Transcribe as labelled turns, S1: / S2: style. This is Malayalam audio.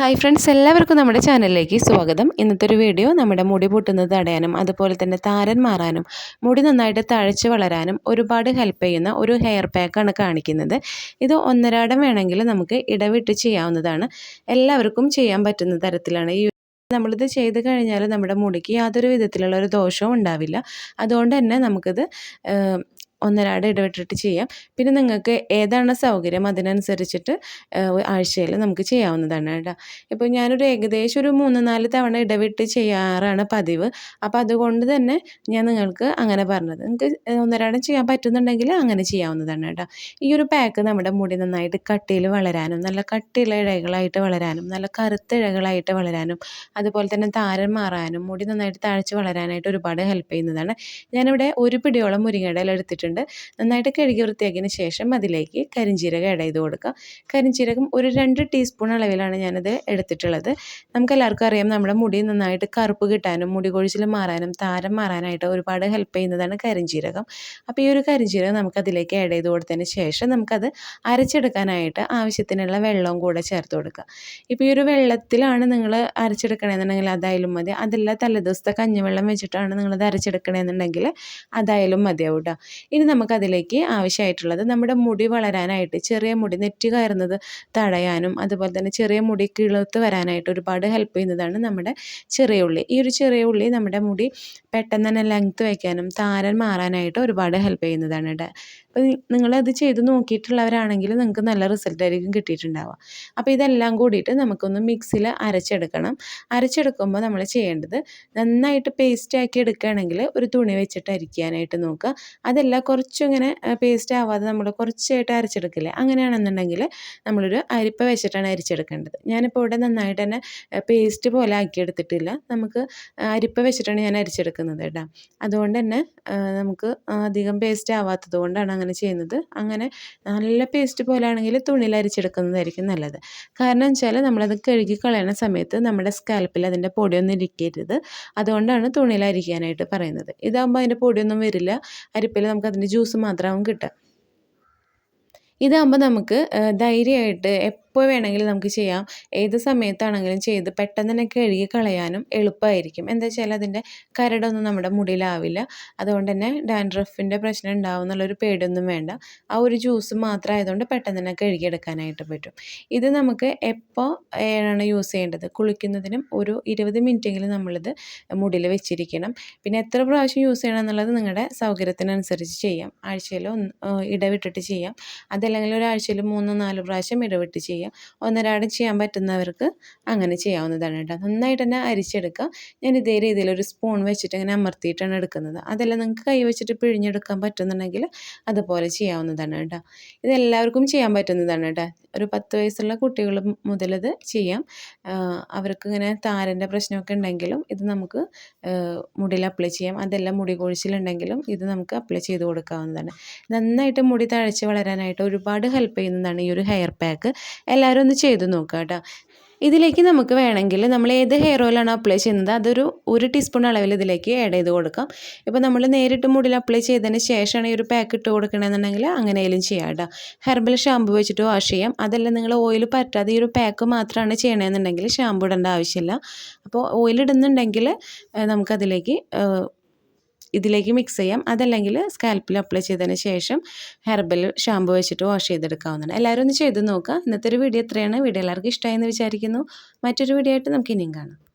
S1: ഹായ് ഫ്രണ്ട്സ് എല്ലാവർക്കും നമ്മുടെ ചാനലിലേക്ക് സ്വാഗതം. ഇന്നത്തെ ഒരു വീഡിയോ നമ്മുടെ മുടി പൊട്ടുന്നത് തടയാനും അതുപോലെ തന്നെ താരൻ മാറാനും മുടി നന്നായിട്ട് തഴച്ച് വളരാനും ഒരുപാട് ഹെൽപ്പ് ചെയ്യുന്ന ഒരു ഹെയർ പാക്കാണ് കാണിക്കുന്നത്. ഇത് ഒന്നരാടം വേണമെങ്കിൽ നമുക്ക് ഇടവിട്ട് ചെയ്യാവുന്നതാണ്. എല്ലാവർക്കും ചെയ്യാൻ പറ്റുന്ന തരത്തിലാണ്. ഈ നമ്മളിത് ചെയ്ത് കഴിഞ്ഞാൽ നമ്മുടെ മുടിക്ക് യാതൊരു വിധത്തിലുള്ള ഒരു ദോഷവും ഉണ്ടാവില്ല. അതുകൊണ്ട് തന്നെ നമുക്കിത് ഒന്നരാട് ഇടവിട്ടിട്ട് ചെയ്യാം. പിന്നെ നിങ്ങൾക്ക് ഏതാണ് സൗകര്യം അതിനനുസരിച്ചിട്ട് ആഴ്ചയിൽ നമുക്ക് ചെയ്യാവുന്നതാണ് കേട്ടോ. ഇപ്പോൾ ഞാനൊരു ഏകദേശം ഒരു മൂന്ന് നാല് തവണ ഇടവിട്ട് ചെയ്യാറാണ് പതിവ്. അപ്പോൾ അതുകൊണ്ട് തന്നെ ഞാൻ നിങ്ങൾക്ക് അങ്ങനെ പറഞ്ഞത്. നിങ്ങൾക്ക് ഒന്നരാടം ചെയ്യാൻ പറ്റുന്നുണ്ടെങ്കിൽ അങ്ങനെ ചെയ്യാവുന്നതാണ് കേട്ടോ. ഈ ഒരു പാക്ക് നമ്മുടെ മുടി നന്നായിട്ട് കട്ടിയിൽ വളരാനും നല്ല കട്ടിയുള്ള ഇഴകളായിട്ട് വളരാനും നല്ല കറുത്ത ഇഴകളായിട്ട് വളരാനും അതുപോലെ തന്നെ താരൻ മാറാനും മുടി നന്നായിട്ട് താഴ്ച വളരാനായിട്ട് ഒരുപാട് ഹെൽപ്പ് ചെയ്യുന്നതാണ്. ഞാനിവിടെ ഒരു പിടിയോളം മുരിങ്ങയുടെ എടുത്തിട്ടുണ്ട്. വെച്ചിട്ടുണ്ട്. നന്നായിട്ട് കഴുകി വൃത്തിയാക്കിയതിന് ശേഷം അതിലേക്ക് കരിഞ്ചീരകം ആഡ് ചെയ്ത് കൊടുക്കുക കരിഞ്ചീരകം ഒരു രണ്ട് ടീസ്പൂൺ അളവിലാണ് ഞാനത് എടുത്തിട്ടുള്ളത്. നമുക്ക് എല്ലാവർക്കും അറിയാം നമ്മുടെ മുടി നന്നായിട്ട് കറുപ്പ് കിട്ടാനും മുടി കൊഴിച്ചിൽ മാറാനും താരം മാറാനായിട്ട് ഒരുപാട് ഹെൽപ്പ് ചെയ്യുന്നതാണ് കരിഞ്ചീരകം. അപ്പോൾ ഈ ഒരു കരിഞ്ചീരകം നമുക്ക് അതിലേക്ക് ആഡ് ചെയ്ത് കൊടുത്തതിന് ശേഷം നമുക്കത് അരച്ചെടുക്കാനായിട്ട് ആവശ്യത്തിനുള്ള വെള്ളവും കൂടെ ചേർത്ത് കൊടുക്കുക ഇപ്പോൾ ഈ ഒരു വെള്ളത്തിലാണ് നിങ്ങൾ അരച്ചെടുക്കണമെന്നുണ്ടെങ്കിൽ അതായാലും മതി. അതല്ല തലേദിവസത്തെ കഞ്ഞിവെള്ളം വെച്ചിട്ടാണ് നിങ്ങളത് അരച്ചെടുക്കണമെന്നുണ്ടെങ്കിൽ അതായാലും മതിയാവും കേട്ടോ ഇനി നമുക്കതിലേക്ക് ആവശ്യമായിട്ടുള്ളത് നമ്മുടെ മുടി വളരാനായിട്ട് ചെറിയ മുടി നെറ്റി കയറുന്നത് തടയാനും അതുപോലെ തന്നെ ചെറിയ മുടി കിളുത്ത് വരാനായിട്ട് ഒരുപാട് ഹെൽപ്പ് ചെയ്യുന്നതാണ് നമ്മുടെ ചെറിയ ഉള്ളി. ഈ ഒരു ചെറിയ ഉള്ളി നമ്മുടെ മുടി പെട്ടെന്ന് തന്നെ ലെങ്ത്ത് വയ്ക്കാനും താരൻ മാറാനായിട്ട് ഒരുപാട് ഹെൽപ്പ് ചെയ്യുന്നതാണ് കേട്ടോ അപ്പോൾ നിങ്ങളത് ചെയ്ത് നോക്കിയിട്ടുള്ളവരാണെങ്കിൽ നിങ്ങൾക്ക് നല്ല റിസൾട്ട് ആയിരിക്കും കിട്ടിയിട്ടുണ്ടാവുക. അപ്പോൾ ഇതെല്ലാം കൂടിയിട്ട് നമുക്കൊന്ന് മിക്സിയിൽ അരച്ചെടുക്കണം. അരച്ചെടുക്കുമ്പോൾ നമ്മൾ ചെയ്യേണ്ടത് നന്നായിട്ട് പേസ്റ്റ് ആക്കി എടുക്കുകയാണെങ്കിൽ ഒരു തുണി വെച്ചിട്ട് അരിക്കാനായിട്ട് നോക്കുക. അതല്ല കുറച്ചും ഇങ്ങനെ പേസ്റ്റ് ആവാതെ നമ്മൾ കുറച്ചായിട്ട് അരച്ചെടുക്കില്ലേ? അങ്ങനെയാണെന്നുണ്ടെങ്കിൽ നമ്മളൊരു അരിപ്പ വെച്ചിട്ടാണ് അരിച്ചെടുക്കേണ്ടത്. ഞാനിപ്പോൾ ഇവിടെ നന്നായിട്ട് തന്നെ പേസ്റ്റ് പോലെ ആക്കിയെടുത്തിട്ടില്ല. നമുക്ക് അരിപ്പ വെച്ചിട്ടാണ് ഞാൻ അരിച്ചെടുക്കുന്നത് കേട്ടോ. അതുകൊണ്ട് തന്നെ നമുക്ക് അധികം പേസ്റ്റ് ആവാത്തത് കൊണ്ടാണ് അങ്ങനെ ചെയ്യുന്നത്. അങ്ങനെ നല്ല പേസ്റ്റ് പോലെ ആണെങ്കിൽ തുണിയിൽ അരിച്ചെടുക്കുന്നതായിരിക്കും നല്ലത്. കാരണം വെച്ചാൽ നമ്മളത് കഴുകി കളയുന്ന സമയത്ത് നമ്മുടെ സ്കാൽപ്പിൽ അതിന്റെ പൊടിയൊന്നും ഇരിക്കരുത്. അതുകൊണ്ടാണ് തുണിയിൽ അരിക്കാനായിട്ട് പറയുന്നത്. ഇതാകുമ്പോൾ അതിന്റെ പൊടിയൊന്നും വരില്ല. അരിപ്പിൽ നമുക്ക് അതിന്റെ ജ്യൂസ് മാത്രമാവും കിട്ടുക. ഇതാകുമ്പോൾ നമുക്ക് ധൈര്യമായിട്ട് എപ്പോൾ വേണമെങ്കിലും നമുക്ക് ചെയ്യാം. ഏത് സമയത്താണെങ്കിലും ചെയ്ത് പെട്ടെന്ന് തന്നെ കഴുകി കളയാനും എളുപ്പമായിരിക്കും. എന്താ വെച്ചാൽ അതിന്റെ കരടൊന്നും നമ്മുടെ മുടിയിലാവില്ല. അതുകൊണ്ട് തന്നെ ഡാൻഡ്രഫിന്റെ പ്രശ്നം ഉണ്ടാവും എന്നുള്ളൊരു പേടിയൊന്നും വേണ്ട. ആ ഒരു ജ്യൂസ് മാത്രം ആയതുകൊണ്ട് പെട്ടെന്ന് തന്നെ കഴുകിയെടുക്കാനായിട്ട് പറ്റും. ഇത് നമുക്ക് എപ്പോൾ ആണ് യൂസ് ചെയ്യേണ്ടത്? കുളിക്കുന്നതിനും ഒരു ഇരുപത് മിനിറ്റെങ്കിലും നമ്മളിത് മുടിയിൽ വെച്ചിരിക്കണം. പിന്നെ എത്ര പ്രാവശ്യം യൂസ് ചെയ്യണം എന്നുള്ളത് നിങ്ങളുടെ സൗകര്യത്തിനനുസരിച്ച് ചെയ്യാം. ആഴ്ചയിൽ ഇടവിട്ടിട്ട് ചെയ്യാം. അതല്ലെങ്കിൽ ഒരാഴ്ചയിൽ മൂന്നോ നാലോ പ്രാവശ്യം ഇടവിട്ട് ചെയ്യാം. ചെയ്യാം ഒന്നരാട് ചെയ്യാൻ പറ്റുന്നവർക്ക് അങ്ങനെ ചെയ്യാവുന്നതാണ് കേട്ടോ. നന്നായിട്ട് തന്നെ അരിച്ചെടുക്കുക. ഞാൻ ഇതേ രീതിയിൽ ഒരു സ്പൂൺ വെച്ചിട്ട് ഇങ്ങനെ അമർത്തിയിട്ടാണ് എടുക്കുന്നത്. അതെല്ലാം നിങ്ങൾക്ക് കൈ വെച്ചിട്ട് പിഴിഞ്ഞെടുക്കാൻ പറ്റുന്നുണ്ടെങ്കിൽ അതുപോലെ ചെയ്യാവുന്നതാണ് കേട്ടോ. ഇതെല്ലാവർക്കും ചെയ്യാൻ പറ്റുന്നതാണ് കേട്ടോ. ഒരു പത്ത് വയസ്സുള്ള കുട്ടികൾ മുതലത് ചെയ്യാം. അവർക്ക് ഇങ്ങനെ താരന്റെ പ്രശ്നമൊക്കെ ഉണ്ടെങ്കിലും ഇത് നമുക്ക് മുടിയിൽ അപ്ലൈ ചെയ്യാം. അതെല്ലാം മുടി കൊഴിച്ചിലുണ്ടെങ്കിലും ഇത് നമുക്ക് അപ്ലൈ ചെയ്ത് കൊടുക്കാവുന്നതാണ്. നന്നായിട്ട് മുടി തഴച്ച് വളരാനായിട്ട് ഒരുപാട് ഹെൽപ്പ് ചെയ്യുന്നതാണ് ഈ ഒരു ഹെയർ പാക്ക് എല്ലാവരും ഒന്ന് ചെയ്തു നോക്കുക കേട്ടോ. ഇതിലേക്ക് നമുക്ക് വേണമെങ്കിൽ നമ്മൾ ഏത് ഹെയർ ഓയിലാണോ അപ്ലൈ ചെയ്യുന്നത് അതൊരു ഒരു ടീസ്പൂൺ അളവിൽ ഇതിലേക്ക് ആഡ് ചെയ്ത് കൊടുക്കാം. ഇപ്പോൾ നമ്മൾ നേരിട്ട് മുടിയിൽ അപ്ലൈ ചെയ്തതിന് ശേഷമാണ് ഈ ഒരു പാക്ക് ഇട്ട് കൊടുക്കണമെന്നുണ്ടെങ്കിൽ അങ്ങനെയും ചെയ്യാം കേട്ടോ. ഹെർബൽ ഷാമ്പു വെച്ചിട്ട് വാഷ് ചെയ്യാം. അതല്ല നിങ്ങൾ ഓയിൽ പറ്റാതെ ഈ ഒരു പാക്ക് മാത്രമാണ് ചെയ്യണമെന്നുണ്ടെങ്കിൽ ഷാമ്പു ഇടേണ്ട ആവശ്യമില്ല. അപ്പോൾ ഓയിൽ ഇടുന്നുണ്ടെങ്കിൽ നമുക്കതിലേക്ക് ഇതിലേക്ക് മിക്സ് ചെയ്യാം. അതല്ലെങ്കിൽ സ്കാൽപ്പിൽ അപ്ലൈ ചെയ്തതിന് ശേഷം ഹെർബൽ ഷാമ്പു വെച്ചിട്ട് വാഷ് ചെയ്തെടുക്കാവുന്നതാണ്. എല്ലാവരും ഒന്ന് ചെയ്ത് നോക്കുക. ഇന്നത്തെ ഒരു വീഡിയോ എത്രയാണ് വീഡിയോ എല്ലാവർക്കും ഇഷ്ടമായെന്ന് വിചാരിക്കുന്നു. മറ്റൊരു വീഡിയോ ആയിട്ട് നമുക്ക് ഇനിയും കാണാം.